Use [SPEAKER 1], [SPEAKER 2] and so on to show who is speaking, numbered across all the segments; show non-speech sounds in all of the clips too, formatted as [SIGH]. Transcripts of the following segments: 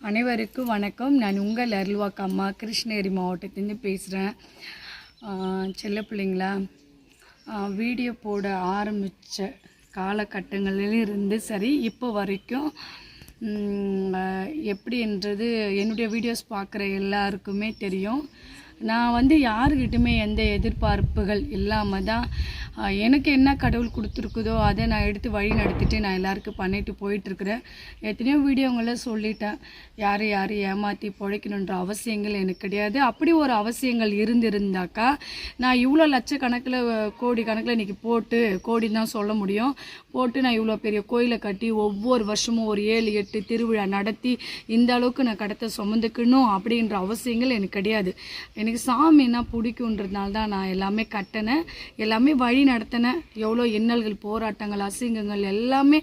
[SPEAKER 1] அனைவருக்கும் வணக்கம். நான் உங்கள் அருள்வாக்கு அம்மா கிருஷ்ணகிரி மாவட்டத்துலேருந்து பேசுகிறேன் செல்ல பிள்ளைங்களா வீடியோ போட ஆரம்பித்த காலகட்டங்களிலிருந்து சரி இப்போ வரைக்கும் எப்படின்றது என்னுடைய வீடியோஸ் பார்க்குற எல்லாருக்குமே தெரியும். நான் வந்து யாருக்கிட்டுமே எந்த எதிர்பார்ப்புகள் இல்லாமல் தான் எனக்கு என்ன கடவுள் கொடுத்துருக்குதோ அதை நான் எடுத்து வழி நடத்திட்டு நான் எல்லாருக்கும் பண்ணிட்டு போயிட்டுருக்குறேன். எத்தனையோ வீடியோங்களை சொல்லிட்டேன். யாரை யாரை ஏமாற்றி பிழைக்கணுன்ற அவசியங்கள் எனக்கு கிடையாது. அப்படி ஒரு அவசியங்கள் இருந்திருந்தாக்கா நான் இவ்வளோ லட்சக்கணக்கில் கோடி கணக்கில் இன்றைக்கி போட்டு கோடி தான் சொல்ல முடியும். போட்டு நான் இவ்வளோ பெரிய கோயிலை கட்டி ஒவ்வொரு வருஷமும் ஒரு ஏழு எட்டு திருவிழா நடத்தி இந்த அளவுக்கு நான் கடத்தை சுமந்துக்கணும் அப்படின்ற அவசியங்கள் எனக்கு கிடையாது. எனக்கு சாமின்னா பிடிக்குன்றதுனால தான் நான் எல்லாமே கட்டினேன். எல்லாமே வழி நடத்தின எவ்வளோ இன்னல்கள் போராட்டங்கள் அசிங்கங்கள் எல்லாமே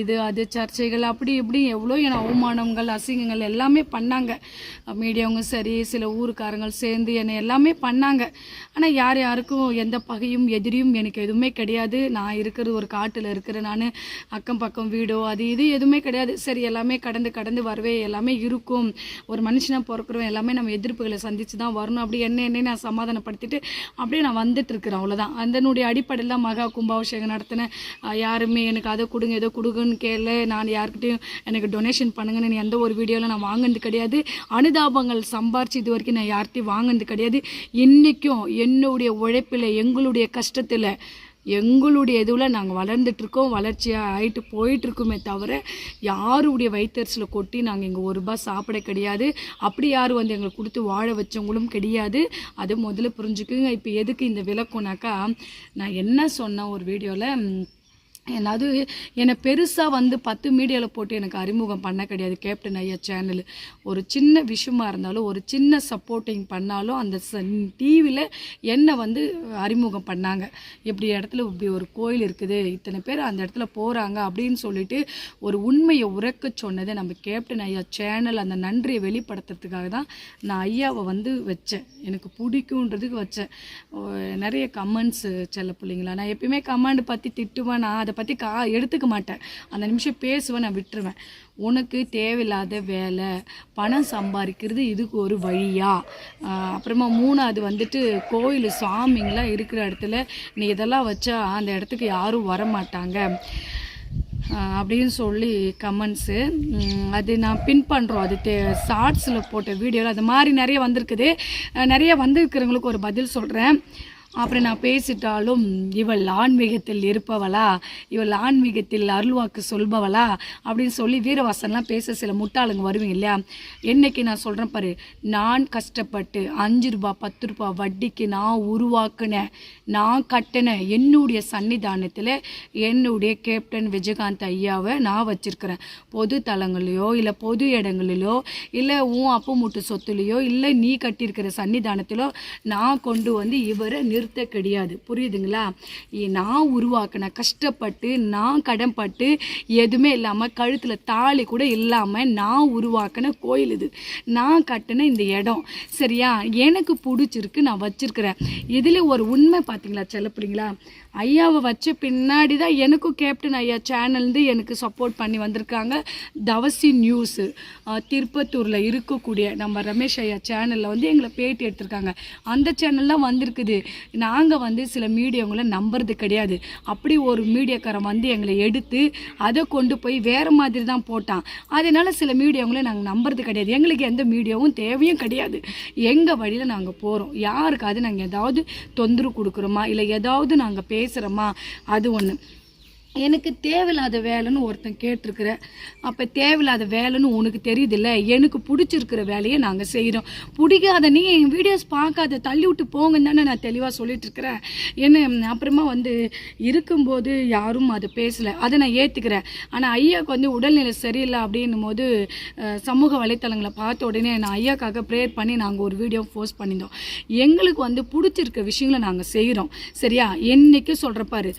[SPEAKER 1] இது அது சர்ச்சைகள் அப்படி இப்படி எவ்வளோ என அவமானங்கள் அசிங்கங்கள் எல்லாமே பண்ணாங்க. மீடியாவங்க சரி சில ஊருக்காரங்கள் சேர்ந்து என்னை எல்லாமே பண்ணாங்க. ஆனால் யார் யாருக்கும் எந்த பகையும் எதிரியும் எனக்கு எதுவுமே கிடையாது. நான் இருக்கிறது ஒரு காட்டில் இருக்கிற நான் அக்கம் பக்கம் வீடோ அது இது எதுவுமே கிடையாது. சரி எல்லாமே கடந்து கடந்து வரவே எல்லாமே இருக்கும். ஒரு மனுஷனாக பிறக்கிறவன் எல்லாமே நம்ம எதிர்ப்புகளை சந்தித்து தான் வரணும். அப்படி என்ன என்ன நான் சமாதானப்படுத்திட்டு அப்படியே நான் வந்துட்டு இருக்கிறேன். அவ்வளோதான் அந்த அதனுடைய அடிப்படையில் தான் மகா கும்பாபிஷேகம் நடத்தினேன். யாருமே எனக்கு அதை கொடுங்க ஏதோ கொடுங்கன்னு கேளு. நான் யாருக்கிட்டையும் எனக்கு டொனேஷன் பண்ணுங்கன்னு எந்த ஒரு வீடியோவில் நான் வாங்கினது கிடையாது. அனுதாபங்கள் சம்பாரிச்சு இது வரைக்கும் நான் யார்கிட்டையும் வாங்கினது கிடையாது. இன்றைக்கும் என்னுடைய உழைப்பில் எங்களுடைய கஷ்டத்தில் எங்களுடைய இதுவில் நாங்கள் வளர்ந்துட்டுருக்கோம். வளர்ச்சியாக ஆகிட்டு போயிட்டுருக்குமே தவிர யாருடைய வயிற்றுல கொட்டி நாங்கள் இங்கே ஒரு ரூபாய் சாப்பிட கிடையாது. அப்படி யாரும் வந்து எங்களுக்கு கொடுத்து வாழ வச்சவங்களும் கிடையாது. அது முதல்ல புரிஞ்சுக்குங்க. இப்போ எதுக்கு இந்த விளக்கம்னாக்கா நான் என்ன சொன்னேன் ஒரு வீடியோவில் அது என்னை பெருசாக வந்து பத்து மீடியாவில் போட்டு எனக்கு அறிமுகம் பண்ண கிடையாது. கேப்டன் ஐயா சேனல் ஒரு சின்ன விஷயமா இருந்தாலும் ஒரு சின்ன சப்போர்ட்டிங் பண்ணாலும் அந்த டிவியில் என்னை வந்து அறிமுகம் பண்ணாங்க. இப்படி இடத்துல இப்படி ஒரு கோயில் இருக்குது இத்தனை பேர் அந்த இடத்துல போகிறாங்க அப்படின்னு சொல்லிட்டு ஒரு உண்மையை உறக்க சொன்னதை நம்ம கேப்டன் ஐயா சேனல் அந்த நன்றியை வெளிப்படுத்துறதுக்காக தான் நான் ஐயாவை வந்து வச்சேன். எனக்கு பிடிக்குன்றதுக்கு வச்சேன். நிறைய கமெண்ட்ஸு செல்ல பிள்ளைங்களா? நான் எப்பயுமே கமெண்ட் பற்றி திட்டுவேன் நான் அதை பற்றி கா எடுத்துக்க மாட்டேன். அந்த நிமிஷம் பேசுவேன் நான் விட்டுருவேன். உனக்கு தேவையில்லாத வேலை பணம் சம்பாதிக்கிறது இதுக்கு ஒரு வழியா? அப்புறமா மூணாவது வந்துட்டு கோயில் சாமிங்களாம் இருக்கிற இடத்துல நீ இதெல்லாம் வச்சா அந்த இடத்துக்கு யாரும் வர மாட்டாங்க அப்படின்னு சொல்லி கமெண்ட்ஸு அது நான் பின் பண்ணுறோம் அது தே ஷார்ட்ஸில் போட்ட வீடியோவில் அது மாதிரி நிறைய வந்திருக்குது. நிறைய வந்திருக்கிறவங்களுக்கு ஒரு பதில் சொல்கிறேன் அப்புறம் நான் பேசிட்டாலும் இவள் ஆன்மீகத்தில் இருப்பவளா? இவள் ஆன்மீகத்தில் அருள்வாக்கு சொல்பவளா? அப்படின்னு சொல்லி வீரவாசன்லாம் பேச சில முட்டாளுங்க வருவீங்க இல்லையா? என்னைக்கு நான் சொல்கிறேன் பாரு நான் கஷ்டப்பட்டு அஞ்சு ரூபா பத்து ரூபா வட்டிக்கு நான் உருவாக்குனேன். நான் கட்டினேன் என்னுடைய சன்னிதானத்தில் என்னுடைய கேப்டன் விஜயகாந்த் ஐயாவை நான் வச்சுருக்கிறேன். பொது தலங்களையோ இல்லை பொது இடங்களிலோ இல்லை உன் அப்பா மூட்டு சொத்துலேயோ இல்லை நீ கட்டியிருக்கிற சன்னிதானத்திலோ நான் கொண்டு வந்து இவரை நிறுத்த கிடையாது. புரியுதுங்களா? நான் உருவாக்கின கஷ்டப்பட்டு நான் கடன்பட்டு எதுவுமே இல்லாமல் கழுத்தில் தாலி கூட இல்லாமல் நான் உருவாக்கின கோயில் இது. நான் கட்டின இந்த இடம். சரியா? எனக்கு பிடிச்சிருக்கு நான் வச்சுருக்கிறேன். இதில் ஒரு உண்மை பார்த்தீங்களா செல்லப்பிடிங்களா ஐயாவை வச்ச பின்னாடி தான் எனக்கும் கேப்டன் ஐயா சேனல்ந்து எனக்கு சப்போர்ட் பண்ணி வந்திருக்காங்க. தவசி நியூஸு திருப்பத்தூரில் இருக்கக்கூடிய நம்ம ரமேஷ் ஐயா சேனலில் வந்து எங்களை பேட்டி எடுத்திருக்காங்க. அந்த சேனல்லாம் வந்திருக்குது. நாங்கள் வந்து சில மீடியாவங்களை நம்புறது கிடையாது. அப்படி ஒரு மீடியாக்காரன் வந்து எங்களை எடுத்து அதை கொண்டு போய் வேறு மாதிரி தான் போட்டான். அதனால் சில மீடியாவங்களை நாங்கள் நம்புறது கிடையாது. எங்களுக்கு எந்த மீடியாவும் தேவையும் கிடையாது. எங்கள் வழியில் நாங்கள் போகிறோம் யாருக்காவது நாங்கள் ஏதாவது தொந்தரவு கொடுக்குறோமா? இல்லை ஏதாவது நாங்கள் பேசுகிறோமா அது ஒன்று எனக்கு தேவையில்லாத வேலைன்னு ஒருத்தன் கேட்டிருக்கிற. அப்போ தேவையில்லாத வேலைன்னு உனக்கு தெரியுதில்ல? எனக்கு பிடிச்சிருக்கிற வேலையை நாங்கள் செய்கிறோம் பிடிக்காத நீ என் வீடியோஸ் பார்க்காத தள்ளி விட்டு போங்கன்னு தானே நான் தெளிவாக சொல்லிட்டுருக்கிறேன். என்ன அப்புறமா வந்து இருக்கும்போது யாரும் அதை பேசலை. அதை நான் ஏற்றுக்கிறேன் ஆனால் ஐயாவுக்கு வந்து உடல்நிலை சரியில்லை அப்படின்னும் போது சமூக வலைத்தளங்களை பார்த்த உடனே நான் ஐயாக்காக ப்ரேயர் பண்ணி நாங்கள் ஒரு வீடியோ போஸ்ட் பண்ணியிருந்தோம். எங்களுக்கு வந்து பிடிச்சிருக்க விஷயங்களை நாங்கள் செய்கிறோம் சரியா? என்றைக்கும் சொல்கிறப்பாரு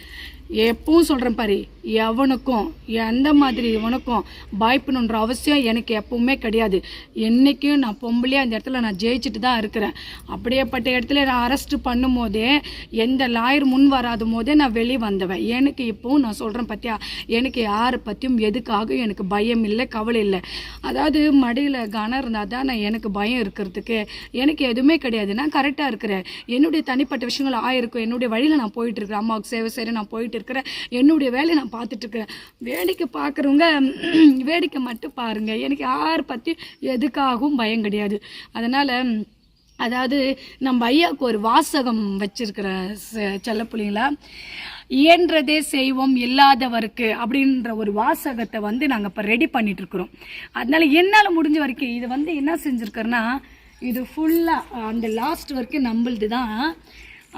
[SPEAKER 1] எப்பவும் சொல்கிறேன் பாரு எவனுக்கும் எந்த மாதிரி இவனுக்கும் பயப்படணுன்ற அவசியம் எனக்கு எப்பவுமே கிடையாது. என்றைக்கும் நான் பொம்பளையாக அந்த இடத்துல நான் ஜெயிச்சுட்டு தான் இருக்கிறேன். அப்படியேப்பட்ட இடத்துல நான் அரெஸ்ட் பண்ணும் போதே எந்த லாயர் முன் வராத போதே நான் வெளியே வந்தவன். எனக்கு இப்போவும் நான் சொல்கிறேன் பார்த்தியா எனக்கு யாரை பற்றியும் எதுக்காக எனக்கு பயம் இல்லை கவலை இல்லை. அதாவது மடியில் கனம் இருந்தால் தான் நான் எனக்கு பயம் இருக்கிறதுக்கு. எனக்கு எதுவுமே கிடையாது. நான் கரெக்டாக இருக்கிறேன். என்னுடைய தனிப்பட்ட விஷயங்கள் ஆயிருக்கும். என்னுடைய வழியில் நான் போயிட்டுருக்கிறேன் அம்மாவுக்கு சேவை சரி நான் போயிட்டு இருக்கிறேன் என்னுடைய வேலையை நான் பார்த்துட்டு இருக்கிறேன். வேடிக்கை பார்க்குறவங்க [CLEARS THROAT] வேடிக்கை மட்டும் பாருங்க. எனக்கு யார் பற்றி எதுக்காகவும் பயம் கிடையாது. அதனால் அதாவது நம்ம ஐயாவுக்கு ஒரு வாசகம் வச்சிருக்கிற செல்லப்புள்ளிங்களா இயன்றதே செய்வோம் இல்லாதவருக்கு அப்படின்ற ஒரு வாசகத்தை வந்து நாங்கள் இப்போ ரெடி பண்ணிட்டு இருக்கிறோம். அதனால என்னால் முடிஞ்ச வரைக்கும் இது வந்து என்ன செஞ்சுருக்குறேன்னா இது ஃபுல்லாக அந்த லாஸ்ட் வரைக்கும் நம்மளது தான்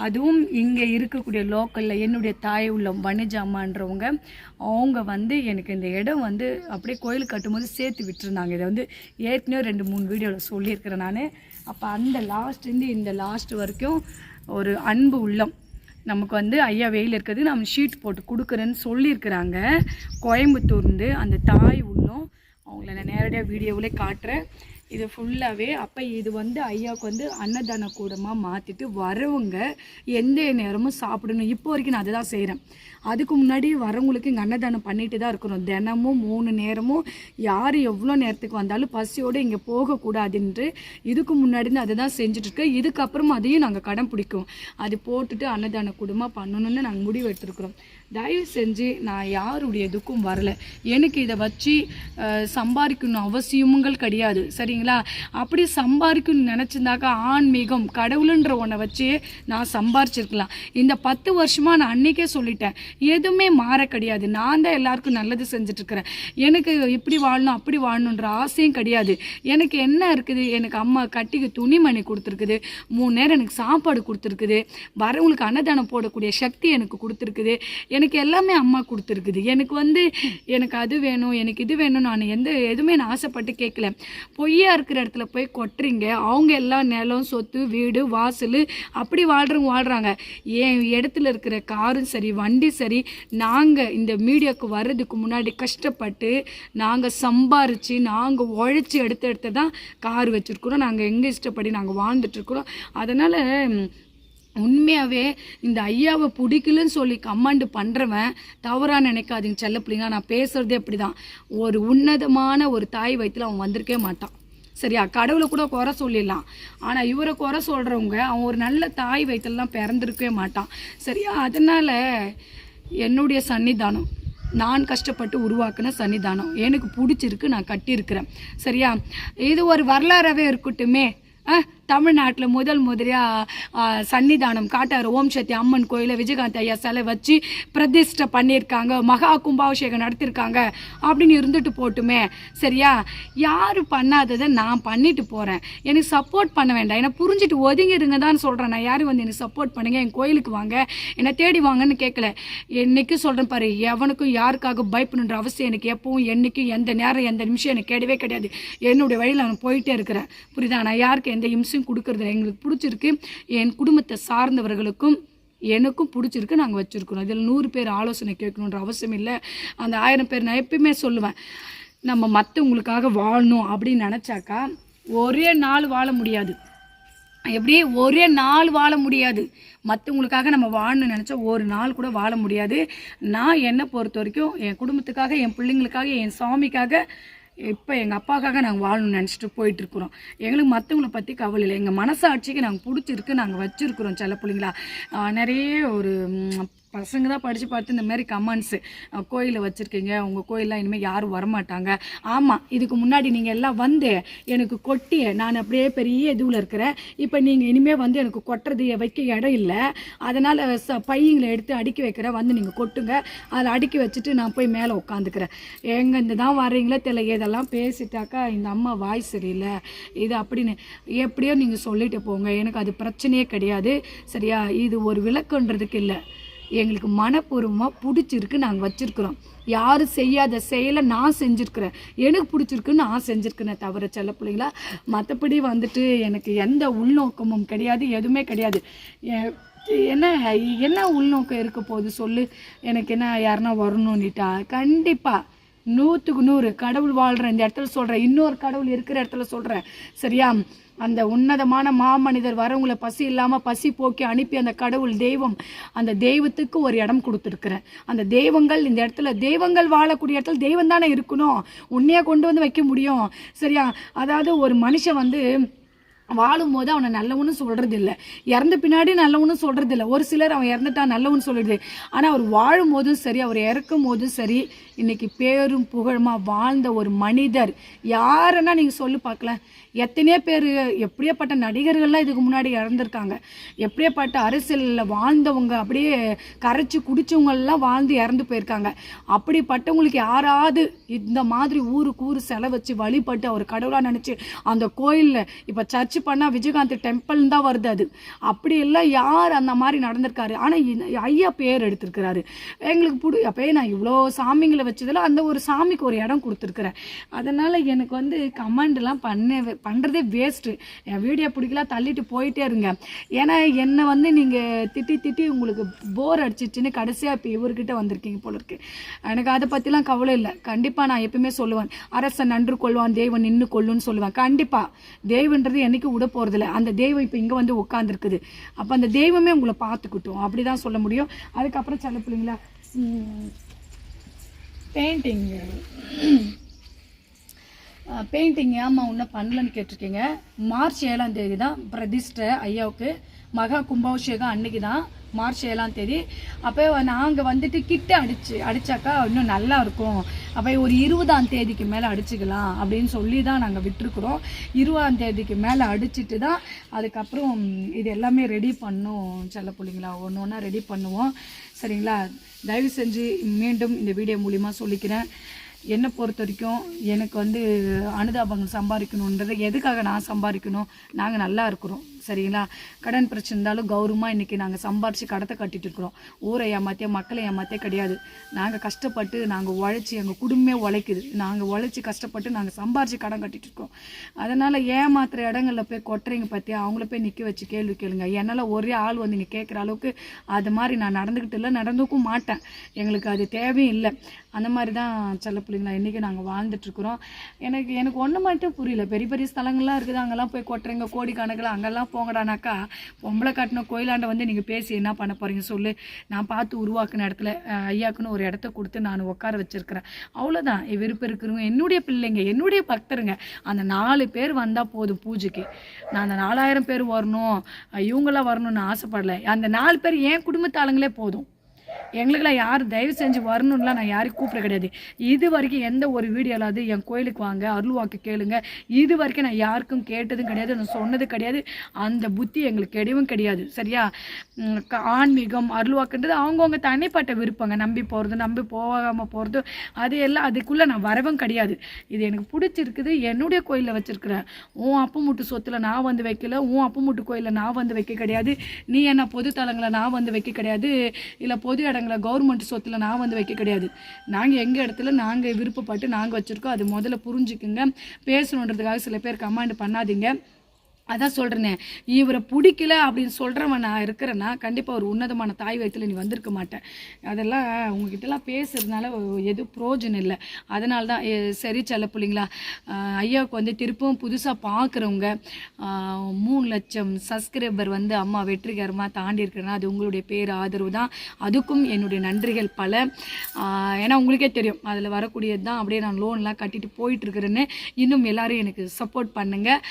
[SPEAKER 1] அதுவும் இங்கே இருக்கக்கூடிய லோக்கலில் என்னுடைய தாய் உள்ள வணிஜாமான்றவங்க அவங்க வந்து எனக்கு இந்த இடம் வந்து அப்படியே கோயில் கட்டும்போது சேர்த்து விட்டுருந்தாங்க. இதை வந்து ஏற்கனவே ரெண்டு மூணு வீடியோவில் சொல்லியிருக்கிறேன் நான். அப்போ அந்த லாஸ்ட்லேருந்து இந்த லாஸ்ட் வரைக்கும் ஒரு அன்பு உள்ளம். நமக்கு வந்து ஐயா வெயில் இருக்கிறது நம்ம ஷீட் போட்டு கொடுக்குறேன்னு சொல்லியிருக்கிறாங்க. கோயம்புத்தூர்ந்து அந்த தாய் உள்ளம் அவங்கள நான் நேரடியாக வீடியோவிலே காட்டுறேன். இது ஃபுல்லாகவே அப்போ இது வந்து ஐயாவுக்கு வந்து அன்னதான கூடமாக மாற்றிட்டு வரவங்க எந்த நேரமும் சாப்பிடணும். இப்போ வரைக்கும் நான் அதை தான் செய்கிறேன் அதுக்கு முன்னாடி வரவங்களுக்கு இங்கே அன்னதானம் பண்ணிட்டு தான் இருக்கிறோம் தினமும் மூணு நேரமும் யார் எவ்வளோ நேரத்துக்கு வந்தாலும் பசியோடு இங்கே போகக்கூடாதுன்று இதுக்கு முன்னாடி அதை தான் செஞ்சுட்ருக்கேன் இதுக்கப்புறம் அதையும் நாங்கள் கடன் பிடிக்கும் அது போட்டுட்டு அன்னதான கூடமாக பண்ணணும்னு நாங்கள் முடிவு எடுத்துருக்குறோம். தயவு செஞ்சு நான் யாருடைய இதுக்கும் வரல. எனக்கு இதை வச்சு சம்பாதிக்கணும் அவசியமுங்கள் கிடையாது. சரிங்களா? அப்படி சம்பாதிக்கணும்னு நினச்சிருந்தாக்கா ஆன்மீகம் கடவுளுன்ற ஒன்றை வச்சு நான் சம்பாரிச்சிருக்கலாம் இந்த பத்து வருஷமாக நான் அன்றைக்கே சொல்லிட்டேன். எதுவுமே மாற கிடையாது. நான் தான் எல்லாருக்கும் நல்லது செஞ்சிட்ருக்கிறேன். எனக்கு இப்படி வாழணும் அப்படி வாழணுன்ற ஆசையும் கிடையாது. எனக்கு என்ன இருக்குது? எனக்கு அம்மா கட்டிக்கு துணிமணி கொடுத்துருக்குது. மூணு நேரம் எனக்கு சாப்பாடு கொடுத்துருக்குது. வரவங்களுக்கு அன்னதானம் போடக்கூடிய சக்தி எனக்கு கொடுத்துருக்குது. எனக்கு எல்லாமே அம்மா கொடுத்துருக்குது. எனக்கு வந்து எனக்கு அது வேணும் எனக்கு இது வேணும் நான் எந்த எதுவுமே நான் ஆசைப்பட்டு கேட்கல. பொய்யா இருக்கிற இடத்துல போய் கொட்டுறீங்க. அவங்க எல்லாம் நிலம் சொத்து வீடு வாசல் அப்படி வாழ்கிறவங்க வாழ்கிறாங்க என் இடத்துல இருக்கிற காரும் சரி வண்டி சரி நாங்கள் இந்த மீடியாவுக்கு வர்றதுக்கு முன்னாடி கஷ்டப்பட்டு நாங்கள் சம்பாரித்து நாங்கள் உழைச்சி எடுத்து எடுத்து தான் கார் வச்சுருக்குறோம். நாங்கள் எங்கே இஷ்டப்படி நாங்கள் வாழ்ந்துட்டுருக்குறோம் அதனால் உண்மையாகவே இந்த ஐயாவை பிடிக்கலன்னு சொல்லி கமாண்டு பண்ணுறவன் தவறாக நினைக்காதீங்க செல்ல பிள்ளைங்க. நான் பேசுகிறதே அப்படி தான் ஒரு உன்னதமான ஒரு தாய் வயித்துல அவன் வந்திருக்கவே மாட்டான். சரியா? கடவுளை கூட குறை சொல்லிடலாம். ஆனால் இவரை குறை சொல்கிறவங்க அவன் ஒரு நல்ல தாய் வயிற்றுலாம் பிறந்திருக்கவே மாட்டான். சரியா? அதனால் என்னுடைய சன்னிதானம் நான் கஷ்டப்பட்டு உருவாக்கின சன்னிதானம். எனக்கு பிடிச்சிருக்கு நான் கட்டியிருக்கிறேன். சரியா? இது ஒரு வரலாறாகவே இருக்கட்டுமே. ஆ தமிழ்நாட்டில் முதல் முதலியாக சன்னிதானம் காட்டார் ஓம் சக்தி அம்மன் கோயிலில் விஜயகாந்த் ஐயா சிலை வச்சு பிரதிஷ்டை பண்ணியிருக்காங்க மகா கும்பாபிஷேகம் நடத்திருக்காங்க அப்படின்னு இருந்துட்டு போட்டுமே. சரியா? யார் பண்ணாததை நான் பண்ணிட்டு போகிறேன் எனக்கு சப்போர்ட் பண்ண வேண்டாம். என்னை புரிஞ்சுட்டு ஒதுங்கிருங்க தான் சொல்கிறேன் நான் யாரும் வந்து எனக்கு சப்போர்ட் பண்ணுங்க? என் கோயிலுக்கு வாங்க. என்னை தேடி வாங்கன்னு கேட்கல என்னைக்கும் சொல்கிறேன் பாரு எவனுக்கும் யாருக்காக பயப்படணுன்ற அவசியம் எனக்கு எப்பவும் என்றைக்கும் எந்த நேரம் எந்த நிமிஷம் எனக்கு கிடையவே கிடையாது. என்னுடைய வழியில் நான் போயிட்டே இருக்கிறேன். புரியுதா? நான் யாருக்கு எந்த இம்சம் இம்சையும் கொடுக்குறதுல எங்களுக்கு பிடிச்சிருக்கு. என் குடும்பத்தை சார்ந்தவர்களுக்கும் எனக்கும் பிடிச்சிருக்கு. நாங்கள் வச்சுருக்கிறோம். இதில் நூறு பேர் ஆலோசனை கேட்கணுன்ற அவசியம் இல்லை. அந்த ஆயிரம் பேர் நான் எப்பயுமே சொல்லுவேன் நம்ம மற்றவங்களுக்காக வாழணும் அப்படின்னு நினச்சாக்கா ஒரே நாள் வாழ முடியாது. எப்படி? ஒரே நாள் வாழ முடியாது. மற்றவங்களுக்காக நம்ம வாழணும்னு நினச்சா ஒரு நாள் கூட வாழ முடியாது. நான் என்னை பொறுத்த வரைக்கும் என் குடும்பத்துக்காக என் பிள்ளைங்களுக்காக என் சாமிக்காக இப்போ எங்கள் அப்பாக்காக நாங்கள் வாழணும்னு நினச்சிட்டு போயிட்டுருக்குறோம். எங்களுக்கு மற்றவங்கள பற்றி கவலை இல்லை. எங்கள் மனசாட்சிக்கு நாங்கள் பிடிச்சிருக்கு நாங்கள் வச்சுருக்குறோம் சில பிள்ளைங்களா நிறைய ஒரு பசங்க தான் படித்து பார்த்து இந்த மாதிரி கமெண்ட்ஸு கோயிலை வச்சுருக்கீங்க. உங்கள் கோயிலெலாம் இனிமேல் யாரும் வரமாட்டாங்க. ஆமாம் இதுக்கு முன்னாடி நீங்கள் எல்லாம் வந்து எனக்கு கொட்டி நான் அப்படியே பெரிய இதுவில் இருக்கிறேன். இப்போ நீங்கள் இனிமேல் வந்து எனக்கு கொட்டுறது வைக்க இடம் இல்லை. அதனால் ச பையங்களை எடுத்து அடுக்கி வைக்கிறேன். வந்து நீங்கள் கொட்டுங்க. அதை அடுக்கி வச்சுட்டு நான் போய் மேலே உட்காந்துக்கிறேன். எங்கே இந்த தான் வர்றீங்களோ தெரியல இதெல்லாம் பேசிட்டாக்கா இந்த அம்மா வாய் சரியில்லை. இது அப்படின்னு எப்படியோ நீங்கள் சொல்லிட்டு போங்க. எனக்கு அது பிரச்சனையே கிடையாது. சரியா? இது ஒரு விளக்குன்றதுக்கு இல்லை. எங்களுக்கு மனப்பூர்வமாக பிடிச்சிருக்கு நாங்கள் வச்சுருக்குறோம். யாரும் செய்யாத செயலை நான் செஞ்சுருக்குறேன். எனக்கு பிடிச்சிருக்குன்னு நான் செஞ்சுருக்கிறேன் தவிர செல்ல பிள்ளைங்களா மற்றபடி வந்துட்டு எனக்கு எந்த உள்நோக்கமும் கிடையாது எதுவுமே கிடையாது. என்ன என்ன உள்நோக்கம் இருக்க போகுது சொல்லு. எனக்கு என்ன யாருன்னா வரணும்னுட்டா? கண்டிப்பாக நூற்றுக்கு நூறு கடவுள் வாழ்கிற இந்த இடத்துல சொல்கிறேன் இன்னொரு கடவுள் இருக்கிற இடத்துல சொல்கிறேன் சரியா? அந்த உன்னதமான மாமனிதர் வரவங்களை பசி இல்லாமல் பசி போக்கி அனுப்பி அந்த கடவுள் தெய்வம் அந்த தெய்வத்துக்கு ஒரு இடம் கொடுத்துருக்குறேன் அந்த தெய்வங்கள் இந்த இடத்துல தெய்வங்கள் வாழக்கூடிய இடத்துல தெய்வம் தானே இருக்கணும். உன்னையே கொண்டு வந்து வைக்க முடியும். சரியா? அதாவது ஒரு மனுஷன் வந்து வாழும்போது அவனை நல்லவனு சொல்கிறது இல்லை இறந்த பின்னாடி நல்லவனு சொல்கிறது இல்லை ஒரு சிலர் அவன் இறந்துட்டா நல்லவனு சொல்லிடுது ஆனால் அவர் வாழும் போதும் சரி அவர் இறக்கும் போதும் சரி இன்றைக்கி பேரும் புகழுமா வாழ்ந்த ஒரு மனிதர். யாருன்னா நீங்கள் சொல்லி பார்க்கலாம். எத்தனையோ பேர் எப்படியேப்பட்ட நடிகர்கள்லாம் இதுக்கு முன்னாடி இறந்துருக்காங்க. எப்படியேப்பட்ட அரசியலில் வாழ்ந்தவங்க அப்படியே கரைச்சி குடிச்சவங்கெல்லாம் வாழ்ந்து இறந்து போயிருக்காங்க. அப்படிப்பட்டவங்களுக்கு யாராவது இந்த மாதிரி ஊருக்கு ஊர் செலவச்சு வழிபட்டு அவர் கடவுளாக நினச்சி அந்த கோயிலில் இப்போ சர்ச் பண்ணால் விஜயகாந்த் டெம்பிள் தான் வருது அது. அப்படி எல்லாம் யார் அந்த மாதிரி நடந்திருக்காரு? ஆனால் ஐயா பேர் எடுத்திருக்கிறாரு. எங்களுக்கு பிடி அப்பயே நான் இவ்வளோ சாமிங்களை வச்சதில் அந்த ஒரு சாமிக்கு ஒரு இடம் கொடுத்துருக்குறேன். அதனால் எனக்கு வந்து கமெண்ட்லாம் பண்ண பண்ணுறதே வேஸ்ட்டு என் வீடியோ பிடிக்கல தள்ளிட்டு போயிட்டே இருங்க. ஏன்னா என்னை வந்து நீங்கள் திட்டி திட்டி உங்களுக்கு போர் அடிச்சிச்சின்னு கடைசியாக இப்போ இவர்கிட்ட வந்திருக்கீங்க போல இருக்கு. எனக்கு அதை பற்றிலாம் கவலை இல்லை. கண்டிப்பாக நான் எப்பயுமே சொல்லுவேன். அரசன் நன்று கொள்வான் தேவன் நின்று கொள்ளுன்னு சொல்லுவேன். கண்டிப்பாக தெய்வன்றது என்னைக்கு விட போகிறதில்ல அந்த தெய்வம் இப்போ இங்கே வந்து உட்காந்துருக்குது அப்போ அந்த தெய்வமே உங்களை பார்த்துக்கிட்டோம். அப்படி தான் சொல்ல முடியும். அதுக்கப்புறம் சில பிள்ளைங்களா பெயிண்டிங் பெயிண்டிங் ஏமா இன்னும் பண்ணலன்னு கேட்டிருக்கீங்க? மார்ச் ஏழாம் தேதி தான் பிரதிஷ்டை ஐயாவுக்கு மகா கும்பாபிஷேகம் அன்னைக்கு தான் மார்ச் ஏழாம் தேதி. அப்போ நாங்கள் வந்துட்டு கிட்ட அடிச்சு அடித்தாக்கா இன்னும் நல்லா இருக்கும். அப்போ ஒரு இருபதாம் தேதிக்கு மேலே அடிச்சுக்கலாம் அப்படின்னு சொல்லி தான் நாங்கள் விட்டுருக்குறோம். இருபதாம் தேதிக்கு மேலே அடிச்சிட்டு தான் அதுக்கப்புறம் இது எல்லாமே ரெடி பண்ணும். செல்ல பிள்ளைங்களா ஒன்று ஒன்றா ரெடி பண்ணுவோம். சரிங்களா? தயவு செஞ்சு மீண்டும் இந்த வீடியோ மூலிமா சொல்லிக்கிறேன். என்னை பொறுத்த வரைக்கும் எனக்கு வந்து அனுதாபங்கள் சம்பாதிக்கணுன்றது எதுக்காக நான் சம்பாதிக்கணும்? நாங்கள் நல்லா இருக்கிறோம். சரிங்களா? கடன் பிரச்சனை இருந்தாலும் கௌரவமாக இன்றைக்கி நாங்கள் சம்பாரித்து கடத்தை கட்டிட்டு இருக்கிறோம். ஊரை ஏமாத்திய மக்களை ஏமாத்திய கிடையாது. நாங்கள் கஷ்டப்பட்டு நாங்கள் உழைச்சி எங்கள் குடும்பமே உழைக்குது. நாங்கள் உழைச்சி கஷ்டப்பட்டு நாங்கள் சம்பாரித்து கடன் கட்டிட்டு இருக்கோம். அதனால் ஏமாத்துற இடங்களில் போய் கொட்டுறீங்க பார்த்தியா அவங்கள போய் நிற்க வச்சு கேள்வி கேளுங்க. என்னால் ஒரே ஆள் வந்து இங்கே கேட்குற அளவுக்கு அது மாதிரி நான் நடந்துக்கிட்டு இல்லை நடந்துக்கும் மாட்டேன். எங்களுக்கு அது தேவையும் இல்லை. அந்த மாதிரி தான் செல்ல பிள்ளைங்களா இன்றைக்கி நாங்கள் வாழ்ந்துட்டுருக்குறோம் எனக்கு எனக்கு ஒன்று மட்டும் புரியல. பெரிய பெரிய ஸ்தலங்கள்லாம் இருக்குது. அங்கெல்லாம் போய் கொட்டுறீங்க கோடிக்கணக்கில் அங்கெல்லாம் போங்கடானாக்கா பொம்பளை காட்டின கோயிலாண்ட வந்து நீங்கள் பேசி என்ன பண்ண போகிறீங்க சொல்லு. நான் பார்த்து உருவாக்குன இடத்துல ஐயாக்குன்னு ஒரு இடத்த கொடுத்து நான் உட்கார வச்சுருக்கிறேன். அவ்வளோதான் விருப்பம் இருக்கிறவங்க என்னுடைய பிள்ளைங்க என்னுடைய பக்தருங்க அந்த நாலு பேர் வந்தால் போதும் பூஜைக்கு. நான் அந்த நாலாயிரம் பேர் வரணும். இவங்களாம் வரணும்னு ஆசைப்படலை. அந்த நாலு பேர் என் குடும்பத்தாளுங்களே போதும். எங்களுக்கெல்லாம் யார் தயவு செஞ்சு வரணும்லாம் நான் யாரையும் கூப்பிட கிடையாது. இது வரைக்கும் எந்த ஒரு வீடியோலாவது என் கோயிலுக்கு வாங்க அருள்வாக்கு கேளுங்க. இது வரைக்கும் நான் யாருக்கும் கேட்டதும் கிடையாது நான் சொன்னது கிடையாது. அந்த புத்தி எங்களுக்கு கிடையவும் கிடையாது சரியா? க- ஆன்மீகம் அருள்வாக்குன்றது அவங்கவுங்க தனிப்பட்ட விருப்பங்க. நம்பி போகிறது நம்பி போகாமல் போகிறது அது எல்லாம் அதுக்குள்ளே நான் வரவும் கிடையாது. இது எனக்கு பிடிச்சிருக்குது என்னுடைய கோயிலில் வச்சுருக்கிறேன் உன் அப்பா சொத்தில் நான் வந்து வைக்கல உன் அப்பா முட்டு கோயிலில் நான் வந்து வைக்க கிடையாது. நீ என்ன பொது நான் வந்து வைக்க கிடையாது. இல்லை பொது இடங்களை கவர்மெண்ட் சொத்தில் நான் வந்து வைக்க கிடையாது. நாங்கள் எங்கள் இடத்துல நாங்கள் விருப்பப்பட்டு நாங்கள் வச்சுருக்கோம். அது முதல்ல புரிஞ்சுக்குங்க. பேசணுன்றதுக்காக சில பேர் கமாண்ட் பண்ணாதீங்க. அதான் சொல்கிறேனே இவரை பிடிக்கல அப்படின்னு சொல்கிறவன் நான் இருக்கிறேன்னா கண்டிப்பாக ஒரு உன்னதமான தாய் வயத்தில் நீ வந்திருக்க மாட்டேன் அதெல்லாம் உங்ககிட்டலாம் பேசுறதுனால எதுவும் ப்ரோஜனம் இல்லை. அதனால தான் சரி செல்ல பிள்ளைங்களா ஐயாவுக்கு வந்து திருப்பவும் புதுசாக பார்க்குறவங்க மூணு லட்சம் சப்ஸ்கிரைபர் வந்து அம்மா வெற்றிகரமாக தாண்டி இருக்கிறேன்னா அது உங்களுடைய பேர் ஆதரவு தான். அதுக்கும் என்னுடைய நன்றிகள் பல. ஏன்னா உங்களுக்கே தெரியும் அதில் வரக்கூடியது தான். அப்படியே நான் லோன்லாம் கட்டிட்டு போயிட்டுருக்குறேன்னு இன்னும் எல்லோரும் எனக்கு சப்போர்ட் பண்ணுங்கள்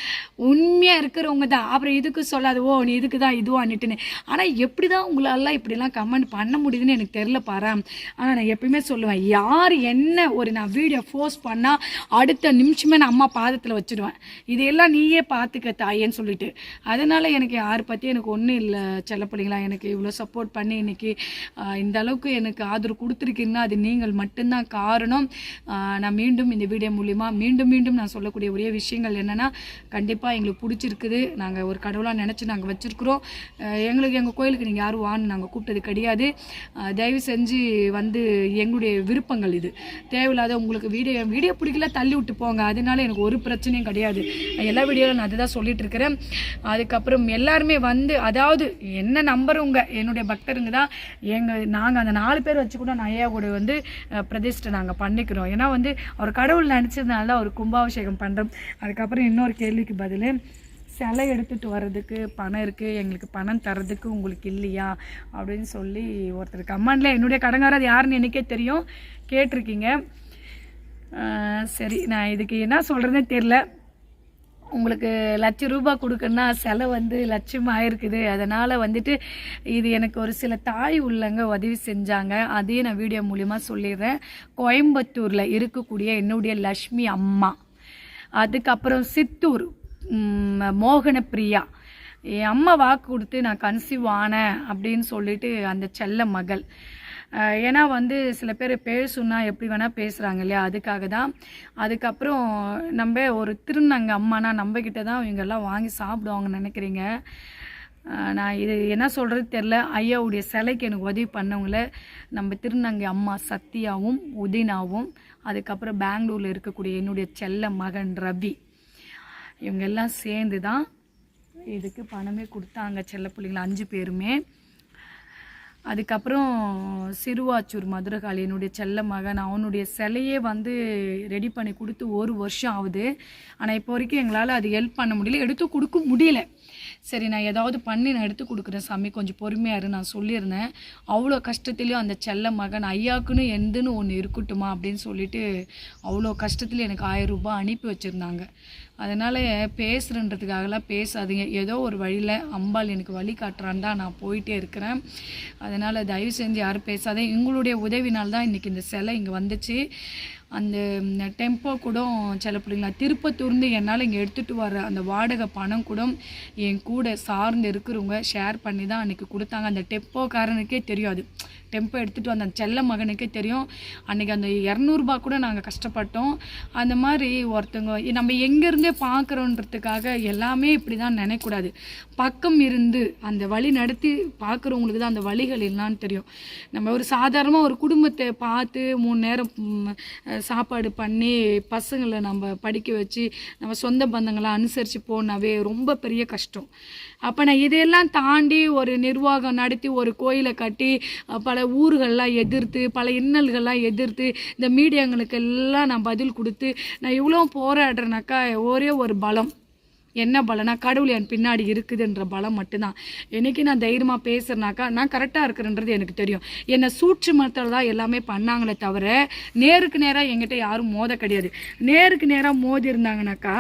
[SPEAKER 1] உண்மையாக இருக்கிறவங்க தான். அப்புறம் இதுக்கு சொல்லாது ஓ நீ இதுக்கு தான் இதுவான்னுட்டுன்னு ஆனால் எப்படி தான் உங்களாலாம் இப்படிலாம் கமெண்ட் பண்ண முடியுதுன்னு எனக்கு தெரில பாரு. ஆனால் நான் எப்பயுமே சொல்லுவேன் யார் என்ன ஒரு நான் வீடியோ போஸ்ட் பண்ணால் அடுத்த நிமிஷமே நான் அம்மா பாதத்தில் வச்சுடுவேன் இதையெல்லாம் நீயே பார்த்துக்க தாயேன்னு சொல்லிட்டு. அதனால் எனக்கு யார் பற்றி எனக்கு ஒன்றும் இல்லை செல்லப்பிள்ளைங்களா எனக்கு இவ்வளோ சப்போர்ட் பண்ணி இன்னைக்கு இந்த அளவுக்கு எனக்கு ஆதரவு கொடுத்துருக்கீங்கன்னா அது நீங்கள் மட்டும்தான் காரணம். நான் மீண்டும் இந்த வீடியோ மூலிமா மீண்டும் மீண்டும் நான் சொல்லக்கூடிய ஒரே விஷயங்கள் என்னென்னா கண்டிப்பாக எங்களுக்கு பிடிச்சிருக்கு. இருக்குது. நாங்கள் ஒரு கடவுளாக நினச்சி நாங்கள் வச்சுருக்குறோம். எங்களுக்கு எங்கள் கோயிலுக்கு நீங்கள் யாரும் வான்னு நாங்கள் கூப்பிட்டது கிடையாது. தயவு செஞ்சு வந்து எங்களுடைய விருப்பங்கள் இது. தேவையில்லாத உங்களுக்கு வீடியோ வீடியோ பிடிக்கல தள்ளி விட்டு போங்க. அதனால எனக்கு ஒரு பிரச்சனையும் கிடையாது. எல்லா வீடியோவில் நான் அதுதான் சொல்லிட்டு இருக்கிறேன். அதுக்கப்புறம் எல்லாருமே வந்து அதாவது என்ன நம்புறவங்க என்னுடைய பக்தருங்க தான் எங்கள் நாங்கள் அந்த நாலு பேர் வச்சு கூட நான் ஐயா கூட வந்து பிரதிஷ்டை நாங்கள் பண்ணிக்கிறோம். ஏன்னா வந்து அவர் கடவுள் நினச்சதுனால தான் அவர் கும்பாபிஷேகம் பண்ணுறோம் அதுக்கப்புறம் இன்னொரு கேள்விக்கு பதில். சிலை எடுத்துகிட்டு வர்றதுக்கு பணம் இருக்குது எங்களுக்கு பணம் தர்றதுக்கு உங்களுக்கு இல்லையா? அப்படின்னு சொல்லி ஒருத்தர் கமெண்டில் என்னுடைய கடங்காரர் அது யாருன்னு எனக்கே தெரியும். கேட்டிருக்கீங்க. சரி நான் இதுக்கு என்ன சொல்கிறதே தெரில உங்களுக்கு லட்ச ரூபாய் கொடுக்கணும்னா செலவு வந்து லட்சம் ஆயிருக்குது அதனால் வந்துட்டு இது எனக்கு ஒரு சில தாய் உள்ளங்க உதவி செஞ்சாங்க. அதையும் நான் வீடியோ மூலிமா சொல்லிடுறேன். கோயம்புத்தூரில் இருக்கக்கூடிய என்னுடைய லக்ஷ்மி அம்மா. அதுக்கப்புறம் சித்தூர். மோகன பிரியா என் அம்மா வாக்கு கொடுத்து நான் கன்சீவ் ஆனேன் அப்படின்னு சொல்லிட்டு அந்த செல்ல மகள். ஏன்னா வந்து சில பேர் பேசுனா எப்படி வேணால் பேசுகிறாங்க இல்லையா? அதுக்காக தான். அதுக்கப்புறம் நம்ம ஒரு திருநங்க அம்மானா நம்மக்கிட்ட தான் இவங்கெல்லாம் வாங்கி சாப்பிடுவாங்கன்னு நினைக்கிறீங்க. நான் இது என்ன சொல்கிறது தெரில ஐயாவுடைய சிலைக்கு எனக்கு உதவி பண்ணவங்கள நம்ம திருநங்கை அம்மா சத்யாவும் உதினாவும் அதுக்கப்புறம் பெங்களூரில் இருக்கக்கூடிய என்னுடைய செல்ல மகன் ரவி. இவங்க எல்லாம் சேர்ந்து தான் இதுக்கு பணமே கொடுத்தாங்க செல்ல பிள்ளைங்கள அஞ்சு பேருமே. அதுக்கப்புறம் சிறுவாச்சூர் மதுரகாளி என்னுடைய செல்ல மகன் அவனுடைய சிலையே வந்து ரெடி பண்ணி கொடுத்து ஒரு வருஷம் ஆகுது. ஆனால் இப்போ வரைக்கும் எங்களால் அது ஹெல்ப் பண்ண முடியல எடுத்து கொடுக்க முடியல. சரி நான் ஏதாவது பண்ணி நான் எடுத்து கொடுக்குறேன் சாமி கொஞ்சம் பொறுமையாக இரு நான் சொல்லியிருந்தேன் அவ்வளோ கஷ்டத்துலேயும் அந்த செல்ல மகன் ஐயாக்குன்னு எந்துன்னு ஒன்று இருக்கட்டுமா அப்படின்னு சொல்லிட்டு அவ்வளோ கஷ்டத்தில் எனக்கு ஆயிரம் ரூபாய் அனுப்பி வச்சுருந்தாங்க. அதனால் பேசுகிறன்றதுக்காகலாம் பேசாதீங்க. ஏதோ ஒரு வழியில் அம்பாள் எனக்கு வழி காட்டுறான் தான் நான் போயிட்டே இருக்கிறேன். அதனால் தயவு செஞ்சு யாரும் பேசாதே எங்களுடைய உதவினால் தான் இன்றைக்கி இந்த சிலை இங்கே வந்துச்சு. அந்த டெம்போ கூட சில பிள்ளைங்களா திருப்பத்தூர்ந்து என்னால் இங்கே எடுத்துகிட்டு வர அந்த வாடகை பணம் கூட என் கூட சார்ந்து இருக்கிறவங்க ஷேர் பண்ணி தான் அன்றைக்கி கொடுத்தாங்க. அந்த டெம்போக்காரனுக்கே தெரியாது. டெம்போ எடுத்துகிட்டு வந்த அந்த செல்ல மகனுக்கே தெரியும். அன்றைக்கி அந்த இரநூறுபா கூட நாங்கள் கஷ்டப்பட்டோம். அந்த மாதிரி ஒருத்தவங்க நம்ம எங்கேருந்தே பார்க்குறோன்றதுக்காக எல்லாமே இப்படி தான் நினைக்கூடாது பக்கம் இருந்து அந்த வழி நடத்தி பார்க்குறவங்களுக்கு தான் அந்த வழிகள் என்னான்னு தெரியும். நம்ம ஒரு சாதாரணமாக ஒரு குடும்பத்தை பார்த்து மூணு நேரம் சாப்பாடு பண்ணி பசங்களை நம்ம படிக்க வச்சு நம்ம சொந்த பந்தங்களை அனுசரித்து போனாவே ரொம்ப பெரிய கஷ்டம். அப்போ நான் இதையெல்லாம் தாண்டி ஒரு நிர்வாகம் நடத்தி ஒரு கோயிலை கட்டி பல ஊர்கள்லாம் எதிர்த்து பல இன்னல்கள்லாம் எதிர்த்து இந்த மீடியாங்களுக்கு எல்லாம் நான் பதில் கொடுத்து நான் இவ்வளோ போராடுறேனாக்கா ஒரே ஒரு பலம். என்ன பலனா கடவுள் என் பின்னாடி இருக்குதுன்ற பலம் மட்டும்தான். என்னைக்கு நான் தைரியமாக பேசுறேனாக்கா நான் கரெக்டாக இருக்கிறேன்றது எனக்கு தெரியும். என்னை சூட்சுமத்தில் தான் எல்லாமே பண்ணாங்களே தவிர நேருக்கு நேராக எங்கிட்ட யாரும் மோத கிடையாது. நேருக்கு நேராக மோதி இருந்தாங்கனாக்கா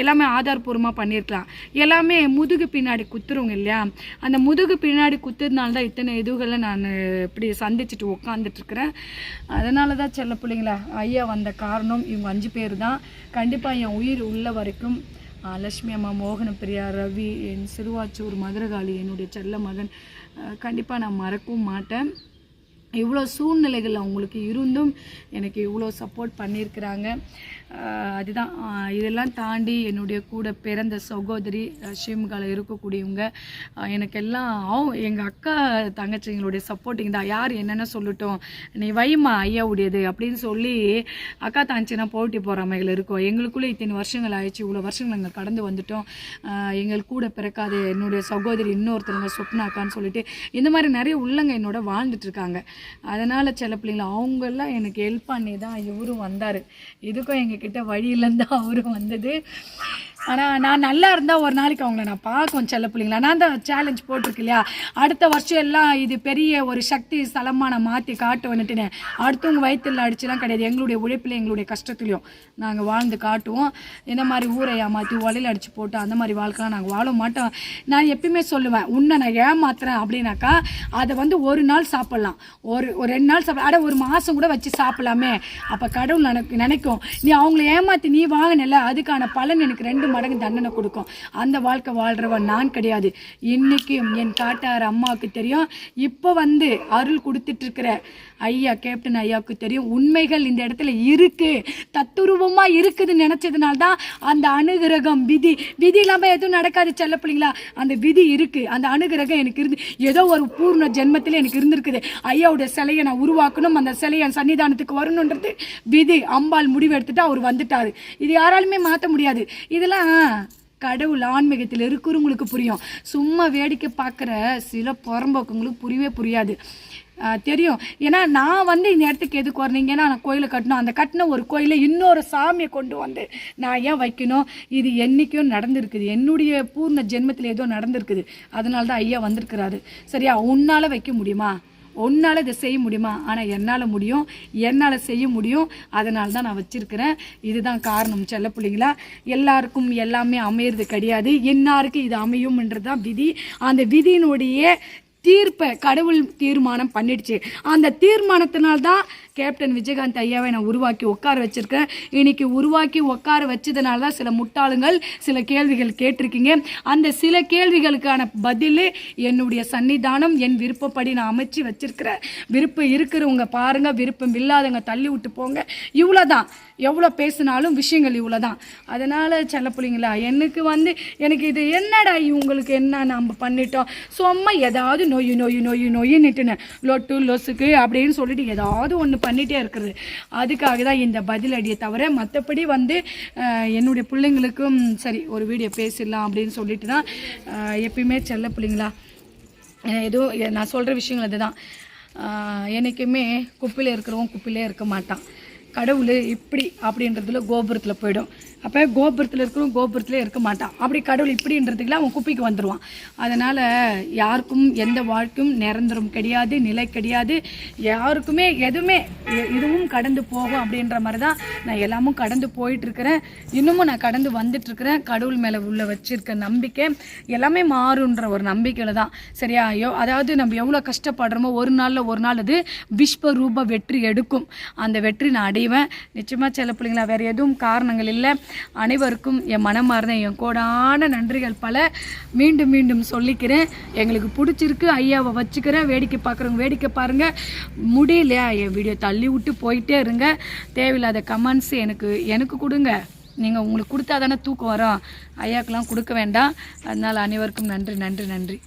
[SPEAKER 1] எல்லாமே ஆதாரபூர்வமாக பண்ணியிருக்கலாம் எல்லாமே முதுகு பின்னாடி குத்துறவங்க இல்லையா? அந்த முதுகு பின்னாடி குத்துறதுனால தான் இத்தனை இதுகளை நான் இப்படி சந்திச்சுட்டு உட்காந்துட்ருக்குறேன் அதனால தான் செல்ல பிள்ளைங்களா ஐயா வந்த காரணம் இவங்க அஞ்சு பேர் தான் கண்டிப்பாக என் உயிர் உள்ள வரைக்கும் லக்ஷ்மி லட்சுமி அம்மா மோகன பிரியா ரவி என் சிறுவாச்சூர் மதுரகாளி என்னுடைய செல்ல மகன். கண்டிப்பாக நான் மறக்கவும் மாட்டேன். இவ்வளோ சூழ்நிலைகள் அவங்களுக்கு இருந்தும் எனக்கு இவ்வளோ சப்போர்ட் பண்ணியிருக்கிறாங்க. அதுதான். இதெல்லாம் தாண்டி என்னுடைய கூட பிறந்த சகோதரி ஷிம்கால இருக்கக்கூடியவங்க எனக்கு எல்லாம் அவங்க எங்கள் அக்கா தங்கச்சிங்களுடைய சப்போர்ட்டிங் தான். யார் என்னென்ன சொல்லட்டும் நீ வைமா ஐயாவுடையது அப்படின்னு சொல்லி அக்கா தங்கச்சினா போட்டி போகிறாமைகள் இருக்கும். எங்களுக்குள்ளே இத்தனை வருஷங்கள் ஆயிடுச்சு இவ்வளோ வருஷங்கள் நாங்கள் கடந்து வந்துட்டோம். எங்கள் கூட பிறக்காத என்னுடைய சகோதரி இன்னொருத்தருங்க சொப்னாக்கான்னு சொல்லிட்டு இந்த மாதிரி நிறைய உள்ளங்க என்னோட வாழ்ந்துட்டு இருக்காங்க அதனால் சில பிள்ளைங்கள அவங்கெல்லாம் எனக்கு ஹெல்ப் பண்ணி தான் இவரும் வந்தார். இதுக்கும் எங்கள் எங்ககிட்ட வழியிலேருந்து அவரும் வந்தது. ஆனால் நான் நல்லா இருந்தால் ஒரு நாளைக்கு அவங்கள நான் பார்க்கும் செல்ல பிள்ளைங்களா. நான் தான் சேலஞ்ச் போட்டிருக்கு இல்லையா? அடுத்த வருஷம் எல்லாம் இது பெரிய ஒரு சக்தி ஸ்தலமாக நான் மாற்றி காட்டுவேன்னுட்டுனேன் அடுத்தவங்க வயிற்றில் அடிச்சுலாம் கிடையாது. எங்களுடைய உழைப்பில் எங்களுடைய கஷ்டத்துலையும் நாங்கள் வாழ்ந்து காட்டுவோம். இந்த மாதிரி ஊரை ஏமாற்றி உலையில் அடித்து போட்டு அந்த மாதிரி வாழ்க்கைலாம் நாங்கள் வாழ மாட்டோம். நான் எப்பயுமே சொல்லுவேன் உன்னை நான் ஏமாத்துறேன் அப்படின்னாக்கா அதை வந்து ஒரு நாள் சாப்பிட்லாம். ஒரு ஒரு ரெண்டு நாள் சாப்பிட அட ஒரு மாதம் கூட வச்சு சாப்பிடலாமே. அப்போ கடவுள் நினைக்கும். நீ அவங்கள ஏமாற்றி நீ வாங்கினல அதுக்கான பலன் எனக்கு ரெண்டு மடங்கு தண்டனை கொடுக்கும். அந்த வாழ்க்கை வாழ்கிறவன் நான் கிடையாது. இன்னைக்கும் என் காட்டார் அம்மாவுக்கு தெரியும். இப்போ வந்து அருள் கொடுத்துட்டு இருக்கிற ஐயா கேப்டன் ஐயாவுக்கு தெரியும். உண்மைகள் இந்த இடத்துல இருக்கு. தத்துருவமாக இருக்குதுன்னு நினச்சதுனால தான் அந்த அனுகிரகம் விதி. விதி இல்லாமல் எதுவும் நடக்காது செல்ல பிள்ளைங்களா? அந்த விதி இருக்கு. அந்த அனுகிரகம் எனக்கு இருந்து ஏதோ ஒரு பூர்ண ஜென்மத்தில் எனக்கு இருந்திருக்குது. ஐயாவுடைய சிலையை நான் உருவாக்கணும். அந்த சிலையை சன்னிதானத்துக்கு வரணுன்றது விதி. அம்பாள் முடிவு எடுத்துட்டு அவர் வந்துட்டாரு. இது யாராலுமே மாற்ற முடியாது. இதெல்லாம் கடவுள் ஆன்மீகத்தில் இருக்கிறவங்களுக்கு புரியும். சும்மா வேடிக்கை பார்க்குற சில புறம்போக்குங்களுக்கு புரியவே புரியாது. தெரியும். ஏன்னா நான் வந்து இந்த இடத்துக்கு எதுக்கு வரணுங்கன்னா நான் கோயிலை கட்டணும். அந்த கட்டின ஒரு கோயிலை இன்னொரு சாமியை கொண்டு வந்து நான் ஏன் வைக்கணும்? இது என்னைக்கும் நடந்திருக்குது. என்னுடைய பூர்ண ஜென்மத்தில் ஏதோ நடந்திருக்குது. அதனால தான் ஐயா வந்திருக்கிறாரு. சரியா? உன்னால் வைக்க முடியுமா? உன்னால் இதை செய்ய முடியுமா? ஆனால் என்னால் முடியும். என்னால் செய்ய முடியும். அதனால தான் நான் வச்சுருக்கிறேன். இதுதான் காரணம் செல்ல பிள்ளைங்களா. எல்லாருக்கும் எல்லாமே அமையிறது கிடையாது. இன்னாருக்கு இது அமையும்ன்றது தான் விதி. அந்த விதியினுடைய தீர்ப்பை கடவுள் தீர்மானம் பண்ணிடுச்சு. அந்த தீர்மானத்தினால்தான் கேப்டன் விஜயகாந்த் ஐயாவை நான் உருவாக்கி உட்கார வச்சுருக்கேன். இன்னைக்கு உருவாக்கி உட்கார வச்சதுனால தான் சில முட்டாளுங்கள் சில கேள்விகள் கேட்டிருக்கீங்க. அந்த சில கேள்விகளுக்கான பதில் என்னுடைய சன்னிதானம் என் விருப்பப்படி நான் அமைச்சு வச்சிருக்கிறேன். விருப்பம் இருக்கிறவங்க பாருங்கள் விருப்பம் இல்லாதவங்க தள்ளி விட்டு போங்க. இவ்வளோதான் எவ்வளோ பேசினாலும் விஷயங்கள் இவ்வளோ தான் அதனால் செல்ல பிள்ளைங்களா எனக்கு வந்து எனக்கு இது என்னடா இவங்களுக்கு என்ன நம்ம பண்ணிட்டோம்? சும்மா ஏதாவது நொய் நொய் நொய் நொய்ன்னுட்டுன்னு லொட்டு லொசுக்கு அப்படின்னு சொல்லிட்டு ஏதாவது ஒன்று பண்ணிகிட்டே இருக்கிறது. அதுக்காக தான் இந்த பதிலடியை தவிர மற்றபடி வந்து என்னுடைய பிள்ளைங்களுக்கும் சரி ஒரு வீடியோ பேசிடலாம் அப்படின்னு சொல்லிட்டு தான் எப்பயுமே செல்ல பிள்ளைங்களா ஏதோ நான் சொல்கிற விஷயங்கள் அதுதான். என்றைக்குமே என்னைக்குமே குப்பையில் இருக்கிறவன் குப்பையிலே இருக்க மாட்டான். கடவுள் இப்படி அப்படின்றதுல கோபுரத்தில் போயிடும். அப்போ கோபுரத்தில் இருக்கிறவன் கோபுரத்திலே இருக்க மாட்டான். அப்படி கடவுள் இப்படின்றதுக்குலாம் அவன் குப்பிக்கு வந்துடுவான் அதனால் யாருக்கும் எந்த வாழ்க்கையும் நிரந்தரம் கிடையாது நிலை கிடையாது. யாருக்குமே எதுவுமே எ- இதுவும் கடந்து போகும் அப்படின்ற மாதிரி தான் நான் எல்லாமும் கடந்து போயிட்டுருக்கிறேன். இன்னமும் நான் கடந்து வந்துட்டுருக்கிறேன். கடவுள் மேலே உள்ள வச்சுருக்க நம்பிக்கை எல்லாமே மாறுன்ற ஒரு நம்பிக்கையில் தான் சரியா? ஐயோ அதாவது நம்ம எவ்வளோ கஷ்டப்படுறோமோ ஒரு நாளில் ஒரு நாள் அது விஸ்வரூப வெற்றி எடுக்கும். அந்த வெற்றி நான் அடைவேன். நிச்சயமாக சில பிள்ளைங்களா வேறு எதுவும் காரணங்கள் இல்லை. அனைவருக்கும் என் மனமார்ந்த என் கோடான நன்றிகள் பல. மீண்டும் மீண்டும் சொல்லிக்கிறேன். எங்களுக்கு பிடிச்சிருக்கு. ஐயாவை வச்சுக்கிறேன். வேடிக்கை பார்க்குறவங்க வேடிக்கை பாருங்கள் முடியலையா? என் வீடியோ தள்ளி விட்டு போயிட்டே இருங்க. தேவையில்லாத கமெண்ட்ஸ் எனக்கு எனக்கு கொடுங்க. நீங்கள் உங்களுக்கு கொடுத்தா தானே தூக்கம் வரும். ஐயாக்கெல்லாம் கொடுக்க வேண்டாம். அதனால் அனைவருக்கும் நன்றி நன்றி நன்றி.